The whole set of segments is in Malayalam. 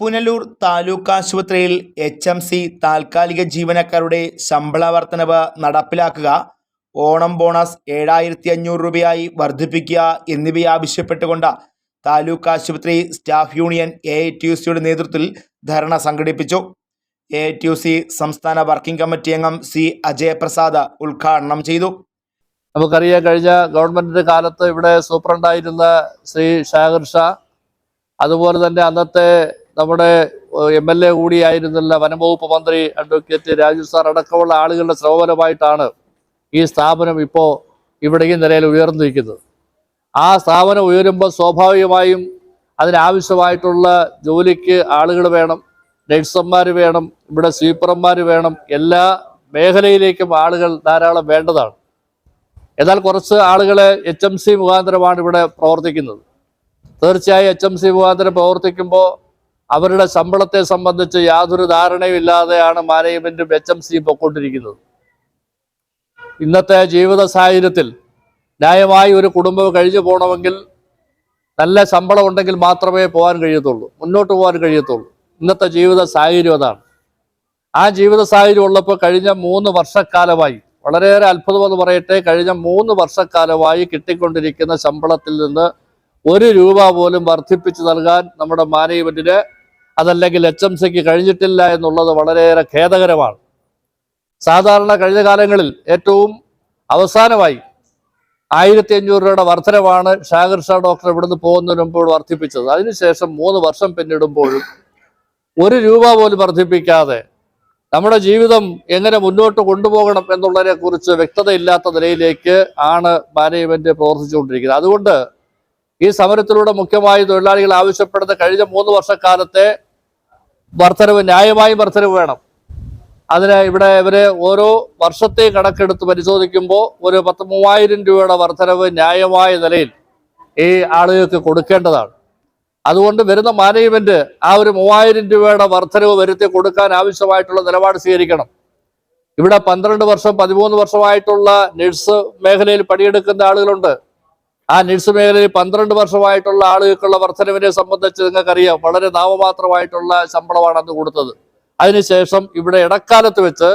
പുനലൂർ താലൂക്ക് ആശുപത്രിയിൽ എച്ച് എം സി താൽക്കാലിക ജീവനക്കാരുടെ ശമ്പള വർധനവ് നടപ്പിലാക്കുക ഓണം ബോണസ് ഏഴായിരത്തി അഞ്ഞൂറ് രൂപയായി വർദ്ധിപ്പിക്കുക എന്നിവയാവശ്യപ്പെട്ടുകൊണ്ട് താലൂക്ക് ആശുപത്രി staff union A T U സിയുടെ നേതൃത്വത്തിൽ ധർണ സംഘടിപ്പിച്ചു. എ ടി യു സി സംസ്ഥാന വർക്കിംഗ് കമ്മിറ്റി അംഗം സി അജയപ്രസാദ് ഉദ്ഘാടനം ചെയ്തു. നമുക്കറിയാം കഴിഞ്ഞ ഗവൺമെന്റിന്റെ കാലത്ത് ഇവിടെ സൂപ്രണ്ടായിരുന്ന ശ്രീ ഷാഹിർ ഷാ അതുപോലെ തന്നെ അന്നത്തെ നമ്മുടെ എം എൽ എ കൂടിയായിരുന്നില്ല വനംവകുപ്പ് മന്ത്രി അഡ്വക്കേറ്റ് രാജു സാർ അടക്കമുള്ള ആളുകളുടെ ശ്രമഫലമായിട്ടാണ് ഈ സ്ഥാപനം ഇപ്പോൾ ഇവിടെ ഈ നിലയിൽ ഉയർന്നിരിക്കുന്നത്. ആ സ്ഥാപനം ഉയരുമ്പോൾ സ്വാഭാവികമായും അതിനാവശ്യമായിട്ടുള്ള ജോലിക്ക് ആളുകൾ വേണം നഴ്സന്മാർ വേണം ഇവിടെ സ്വീപ്പർമാർ വേണം എല്ലാ മേഖലയിലേക്കും ആളുകൾ ധാരാളം വേണ്ടതാണ്. എന്നാൽ കുറച്ച് ആളുകളെ എച്ച് എം സി മുഖാന്തരമാണ് ഇവിടെ പ്രവർത്തിക്കുന്നത്. തീർച്ചയായും എച്ച് എം സി മുഖാന്തരം പ്രവർത്തിക്കുമ്പോൾ അവരുടെ ശമ്പളത്തെ സംബന്ധിച്ച് യാതൊരു ധാരണയും ഇല്ലാതെയാണ് മാനേജ്മെന്റും എച്ച് എം സിയും പൊക്കൊണ്ടിരിക്കുന്നത്. ഇന്നത്തെ ജീവിത സാഹചര്യത്തിൽ ന്യായമായി ഒരു കുടുംബം കഴിഞ്ഞു പോകണമെങ്കിൽ നല്ല ശമ്പളം ഉണ്ടെങ്കിൽ മാത്രമേ പോകാൻ കഴിയത്തുള്ളൂ മുന്നോട്ട് പോകാൻ കഴിയത്തുള്ളൂ. ഇന്നത്തെ ജീവിത സാഹചര്യം അതാണ്. ആ ജീവിത സാഹചര്യം ഉള്ളപ്പോൾ കഴിഞ്ഞ മൂന്ന് വർഷക്കാലമായി വളരെയേറെ അത്ഭുതമെന്ന് പറയട്ടെ കഴിഞ്ഞ മൂന്ന് വർഷക്കാലമായി കിട്ടിക്കൊണ്ടിരിക്കുന്ന ശമ്പളത്തിൽ നിന്ന് ഒരു രൂപ പോലും വർദ്ധിപ്പിച്ചു നൽകാൻ നമ്മുടെ മാനേജ്മെന്റിന് അതല്ലെങ്കിൽ എച്ച് എം സിക്ക് കഴിഞ്ഞിട്ടില്ല എന്നുള്ളത് വളരെയേറെ ഖേദകരമാണ്. സാധാരണ കഴിഞ്ഞ കാലങ്ങളിൽ ഏറ്റവും അവസാനമായി ആയിരത്തി അഞ്ഞൂറ് രൂപയുടെ വർധനമാണ് ഷാഗർ ഷാ ഡോക്ടർ ഇവിടുന്ന് പോകുന്നതിന് മുമ്പ് വർദ്ധിപ്പിച്ചത്. അതിനുശേഷം മൂന്ന് വർഷം പിന്നിടുമ്പോഴും ഒരു രൂപ പോലും വർദ്ധിപ്പിക്കാതെ നമ്മുടെ ജീവിതം എങ്ങനെ മുന്നോട്ട് കൊണ്ടുപോകണം എന്നുള്ളതിനെ കുറിച്ച് വ്യക്തതയില്ലാത്ത നിലയിലേക്ക് ആണ് മാനേജ്മെന്റ് പ്രവർത്തിച്ചുകൊണ്ടിരിക്കുന്നത്. അതുകൊണ്ട് ഈ സമരത്തിലൂടെ മുഖ്യമായി തൊഴിലാളികൾ ആവശ്യപ്പെടുന്ന കഴിഞ്ഞ മൂന്ന് വർഷക്കാലത്തെ വർധനവ് ന്യായമായും വർധനവ് വേണം. അതിന് ഇവിടെ ഇവർ ഓരോ വർഷത്തെ കണക്കെടുത്ത് പരിശോധിക്കുമ്പോൾ ഒരു പത്ത് മൂവായിരം രൂപയുടെ വർധനവ് ന്യായമായ നിലയിൽ ഈ ആളുകൾക്ക് കൊടുക്കേണ്ടതാണ്. അതുകൊണ്ട് വരുന്ന മാനേജ്മെന്റ് ആ ഒരു മൂവായിരം രൂപയുടെ വർധനവ് വരുത്തി കൊടുക്കാൻ ആവശ്യമായിട്ടുള്ള നിലപാട് സ്വീകരിക്കണം. ഇവിടെ പന്ത്രണ്ട് വർഷം പതിമൂന്ന് വർഷമായിട്ടുള്ള നഴ്സ് മേഖലയിൽ പണിയെടുക്കുന്ന ആളുകളുണ്ട്. ആ നഴ്സ് മേഖലയിൽ പന്ത്രണ്ട് വർഷമായിട്ടുള്ള ആളുകൾക്കുള്ള വർധനവിനെ സംബന്ധിച്ച് നിങ്ങൾക്കറിയാം. വളരെ നാമമാത്രമായിട്ടുള്ള ശമ്പളമാണ് അന്ന് കൊടുത്തത്. അതിനുശേഷം ഇവിടെ ഇടക്കാലത്ത് വെച്ച്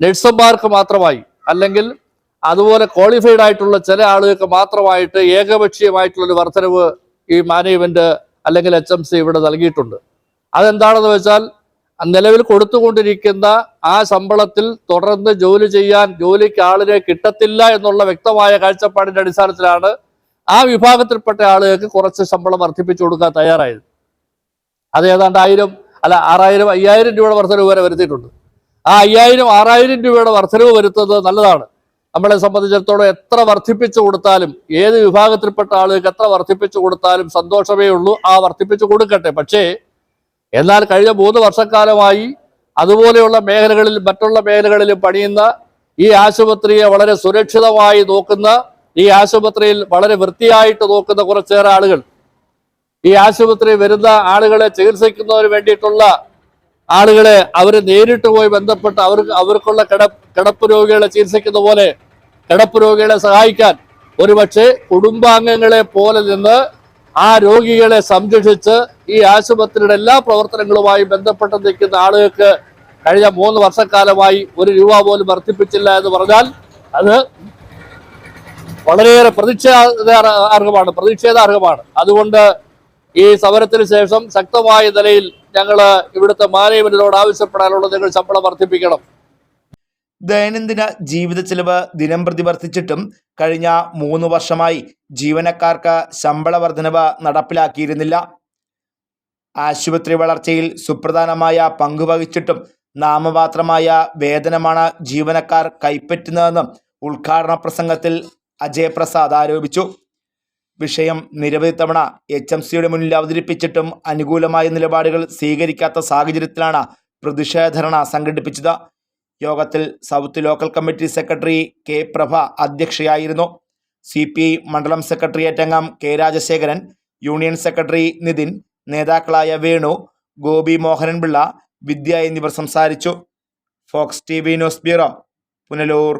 നഴ്സുമാർക്ക് മാത്രമായി. അല്ലെങ്കിൽ അതുപോലെ ക്വാളിഫൈഡ് ആയിട്ടുള്ള ചില ആളുകൾക്ക് മാത്രമായിട്ട് ഏകപക്ഷീയമായിട്ടുള്ള ഒരു വർധനവ് ഈ മാനേജ്മെന്റ് അല്ലെങ്കിൽ എച്ച് എം സി ഇവിടെ നൽകിയിട്ടുണ്ട്. അതെന്താണെന്ന് വെച്ചാൽ നിലവിൽ കൊടുത്തുകൊണ്ടിരിക്കുന്ന ആ ശമ്പളത്തിൽ തുടർന്ന് ജോലി ചെയ്യാൻ ജോലിക്ക് ആളിനെ കിട്ടത്തില്ല എന്നുള്ള വ്യക്തമായ കാഴ്ചപ്പാടിന്റെ അടിസ്ഥാനത്തിലാണ് ആ വിഭാഗത്തിൽപ്പെട്ട ആളുകൾക്ക് കുറച്ച് ശമ്പളം വർദ്ധിപ്പിച്ചു കൊടുക്കാൻ തയ്യാറായത്. അത് ഏതാണ്ട് ആയിരം അല്ല ആറായിരം അയ്യായിരം രൂപയുടെ വർധനവ് വരെ വരുത്തിയിട്ടുണ്ട്. ആ അയ്യായിരം ആറായിരം രൂപയുടെ വർധനവ് വരുത്തുന്നത് നല്ലതാണ്. നമ്മളെ സംബന്ധിച്ചിടത്തോളം എത്ര വർദ്ധിപ്പിച്ചു കൊടുത്താലും ഏത് വിഭാഗത്തിൽപ്പെട്ട ആളുകൾക്ക് എത്ര വർദ്ധിപ്പിച്ചു കൊടുത്താലും സന്തോഷമേ ഉള്ളൂ. ആ വർദ്ധിപ്പിച്ചു കൊടുക്കട്ടെ. പക്ഷേ എന്നാൽ കഴിഞ്ഞ മൂന്ന് വർഷക്കാലമായി അതുപോലെയുള്ള മേഖലകളിൽ മറ്റുള്ള മേഖലകളിലും പണിയുന്ന ഈ ആശുപത്രിയെ വളരെ സുരക്ഷിതമായി നോക്കുന്ന ഈ ആശുപത്രിയിൽ വളരെ വൃത്തിയായിട്ട് നോക്കുന്ന കുറച്ചേറെ ആളുകൾ. ഈ ആശുപത്രി വരുന്ന ആളുകളെ ചികിത്സിക്കുന്നതിന് വേണ്ടിയിട്ടുള്ള ആളുകളെ അവർ നേരിട്ട് പോയി ബന്ധപ്പെട്ട് അവർക്ക് അവർക്കുള്ള കിട കിടപ്പ് രോഗികളെ ചികിത്സിക്കുന്ന പോലെ കിടപ്പ് രോഗികളെ സഹായിക്കാൻ ഒരുപക്ഷെ കുടുംബാംഗങ്ങളെ പോലെ നിന്ന് ആ രോഗികളെ സംരക്ഷിച്ച് ഈ ആശുപത്രിയുടെ എല്ലാ പ്രവർത്തനങ്ങളുമായി ബന്ധപ്പെട്ട് നിൽക്കുന്ന ആളുകൾക്ക് കഴിഞ്ഞ മൂന്ന് വർഷക്കാലമായി ഒരു രൂപ പോലും വർദ്ധിപ്പിച്ചില്ല എന്ന് പറഞ്ഞാൽ അത് വളരെയേറെ പ്രതിഷേധാർഹമാണ് പ്രതിഷേധാർഹമാണ് അതുകൊണ്ട് ഈ സമരത്തിന് ശേഷം ശക്തമായ നിലയിൽ ഞങ്ങൾ ഇവിടുത്തെ മാനേജ്മെന്റിനോട് ആവശ്യപ്പെടാനുള്ളത് നിങ്ങൾ ശമ്പളം വർദ്ധിപ്പിക്കണം. ദൈനംദിന ജീവിത ചെലവ് ദിനം പ്രതി വർദ്ധിച്ചിട്ടും കഴിഞ്ഞ മൂന്ന് വർഷമായി ജീവനക്കാർക്ക് ശമ്പള വർധനവ് നടപ്പിലാക്കിയിരുന്നില്ല. ആശുപത്രി വളർച്ചയിൽ സുപ്രധാനമായ പങ്കുവഹിച്ചിട്ടും നാമമാത്രമായ വേതനമാണ് ജീവനക്കാർ കൈപ്പറ്റുന്നതെന്നും ഉദ്ഘാടന പ്രസംഗത്തിൽ അജയ് പ്രസാദ് ആരോപിച്ചു. വിഷയം നിരവധി തവണ എച്ച് എം സിയുടെ മുന്നിൽ അവതരിപ്പിച്ചിട്ടും അനുകൂലമായ നിലപാടുകൾ സ്വീകരിക്കാത്ത സാഹചര്യത്തിലാണ് പ്രതിഷേധരണ സംഘടിപ്പിച്ചത്. യോഗത്തിൽ south local committee secretary K Prabha അധ്യക്ഷയായിരുന്നു. C P I മണ്ഡലം സെക്രട്ടറിയേറ്റ് അംഗം K Rajasekharan union secretary Nithin നേതാക്കളായ വേണു ഗോപി മോഹനൻപിള്ള വിദ്യ എന്നിവർ സംസാരിച്ചു. Fox T V news bureau Punalur.